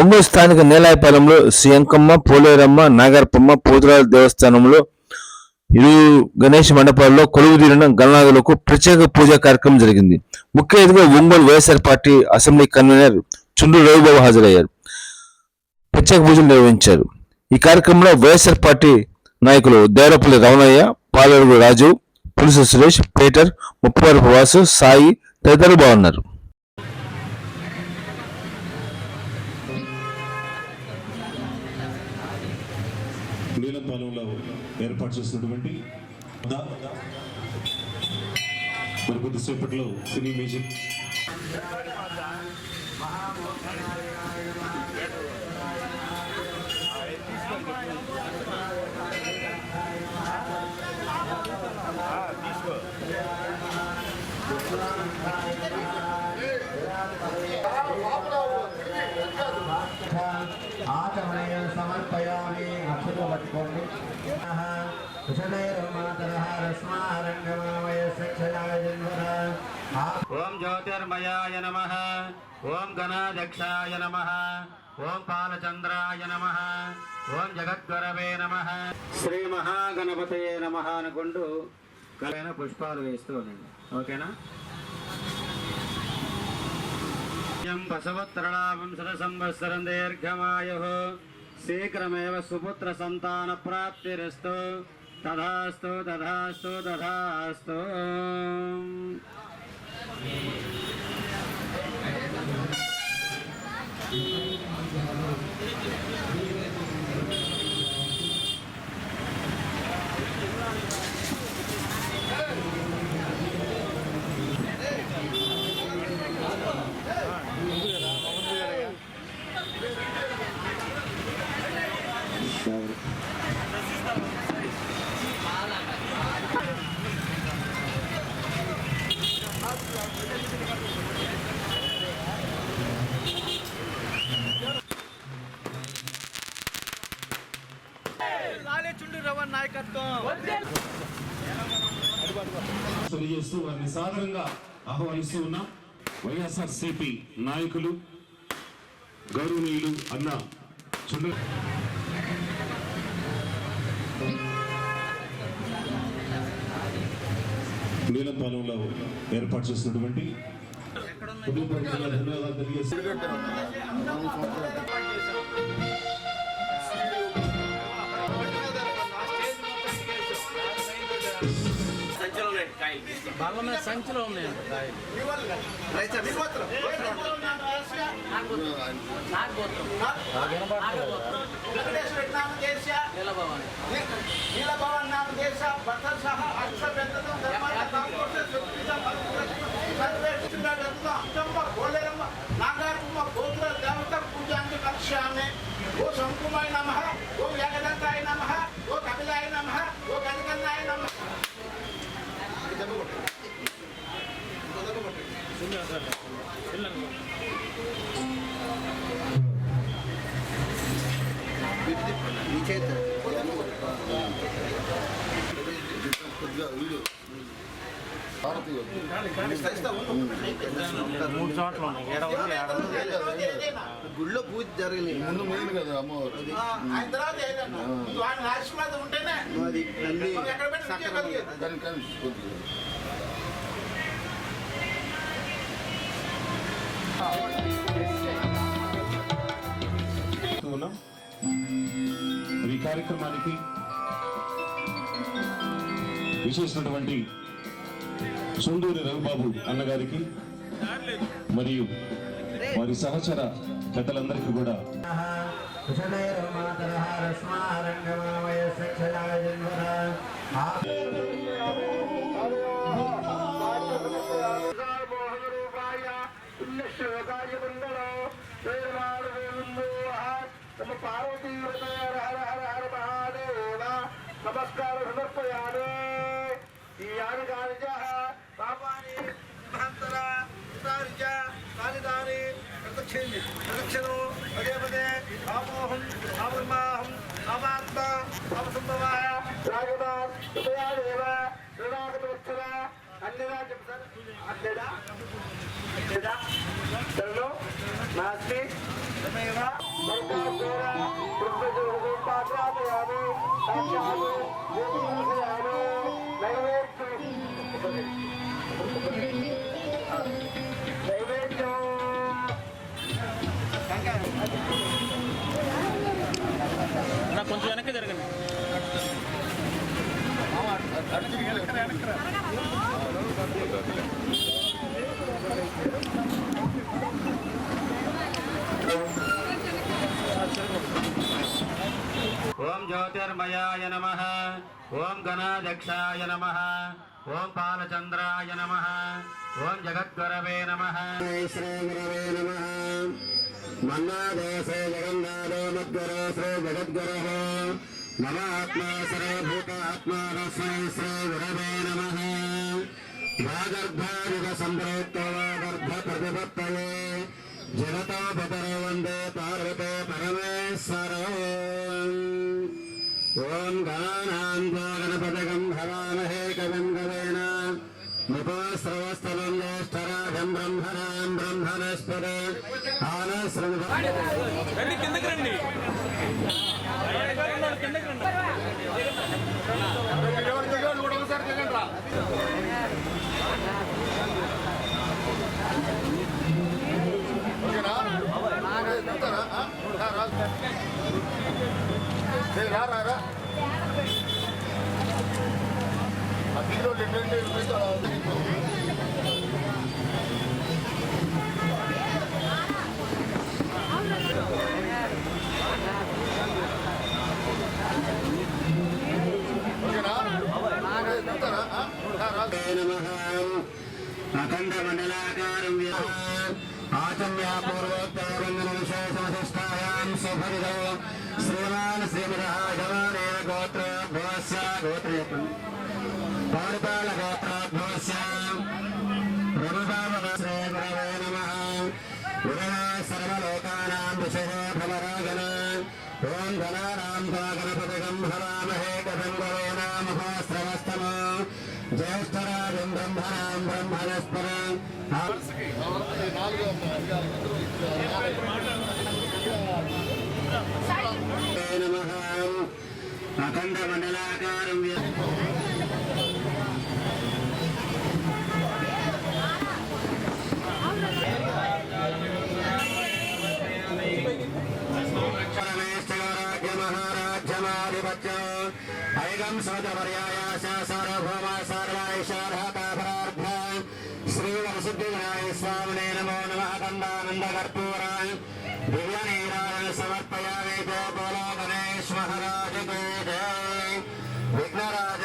ఒంగోలు స్థానిక నేలాయపాలెంలో శ్రీ పోలేరమ్మ నాగరపమ్మ పోతురాల దేవస్థానంలో ఇరు గణేష్ మండపాల్లో కొలువుదీరిన గణనాథులకు ప్రత్యేక పూజా కార్యక్రమం జరిగింది. ముఖ్య అతిథిగా Ongole YSR party assembly convener Chundru Ravibabu హాజరయ్యారు. ప్రత్యేక పూజలు నిర్వహించారు. ఈ కార్యక్రమంలో వైఎస్ఆర్ పార్టీ నాయకులు దేవరపల్లి రమణయ్య పాలడుగు రాజు పులుసు సురేష్ పీటర్ ముప్పవరపు వాసు సాయి తదితరులు బాగున్నారు. నీలంపాలెంలో ఏర్పాటు చేసినటువంటి మరి కొద్దిసేపట్లో సినీ మ్యూజిక్ సమర్పయామి అక్షతో పట్టుకోండి ఓం జ్యోతిర్మయాయ నమ. ఓం గణాధ్యక్షాయ నమ. ఓం పాలచంద్రాయ నమ. ఓం జగద్గురవే నమ. శ్రీ మహాగణపతే నమ అనుకుంటూ పుష్పాలు వేస్తూ ఉండండి. ఓకేనా? శత సంవత్సరం దీర్ఘమాయు. శీఘ్రమేవ సుపుత్ర సంతాన ప్రాప్తిరస్తు తధాస్తు తధాస్తు తధాస్తు తెలియజేస్తూ వారిని సాధారణంగా ఆహ్వానిస్తూ ఉన్నాం. వైఎస్ఆర్ సిపి నాయకులు గౌరవనీయులు అన్న చుండ నీలంపాలెంలో ఏర్పాటు చేసినటువంటి కుటుంబానికి ధన్యవాదాలు తెలియజేస్తూ బల్ల మీద సంచిలో ఉన్నాయండి కాయలు. ఓ శంకుమాయ నమ ఓ ఏకదంతాయ నమ ఓ కపిలాయ నమ ఓ గజకన్నాయ నమ మూడు చోట్ల గుళ్ళో పూజ జరగలేదు ముందు మెయిన్ కదా అమ్మవారు ఉంటేనే కార్యక్రమానికి విశేషమైనటువంటి సుందూరి రవిబాబు అన్నగారికి మరియు వారి సహచర కథలందరికీ కూడా నమస్కార సమర్పయామి. ఈ యానికానిచ పాపాని మహంతర హితానిచ కాలిదాని ప్రదక్షిణి ప్రదక్షిణం పదే పదే ఆమోహం ఆమర్మాహం ఆమాత్మ ఆమసంభవాయ రాగమాన్ హృదయాదేవ శ్రీరాగతవత్సర అన్యదా చెప్తారు అన్యదా అన్యదా శరణు నాస్తి నాకు ఓం జ్యోతిర్మయాయ నమ. ఓం గణాధ్యక్షాయ నమ. ఓం పాలచంద్రాయ నమ. ఓం జగద్గురవే నమ. శ్రీగురవే నమ. మన్నాదో శ్రీ జగన్నాథో మద్గురో శ్రీ జగద్గురు. ममात्मा सर्वभूतात्मा तस्मै श्रीगुरवे नमः। भागर्भायुग सम्प्रोक्तो गर्भप्रतिपत्तये जनतापतरे वंदे पार्वते परमेश्वरो రండి కిందకి రండి కిందకి రండి ఓకేనా చెప్తారా ఆ? రా, రా. ఏ, శ్రీమాన్ శ్రీమదహాగమానేన గోత్ర భోస్య పారిపాల గోత్రోద్భవస్య రమదామ నమ. గురవే సర్వలోకానాం విషయే భవరాగన ఓం గణానాం గణపతిగం భవామహే జ్యేష్ఠరాజం బ్రహ్మణాం బ్రహ్మణస్పరం అఖండ మండలాకారం పరమేశ్వరాజ్య మహారాజ్యమాధిపత్య ఐగం సోదవర్యాయాస సార్వభౌమ సర్వైశార్హతాపరార్థ శ్రీ వరసిద్ధివినాయ స్వామినే నమో నమ. కందానంద ಶ್ರೀ ವಿಘ್ನರಾಜ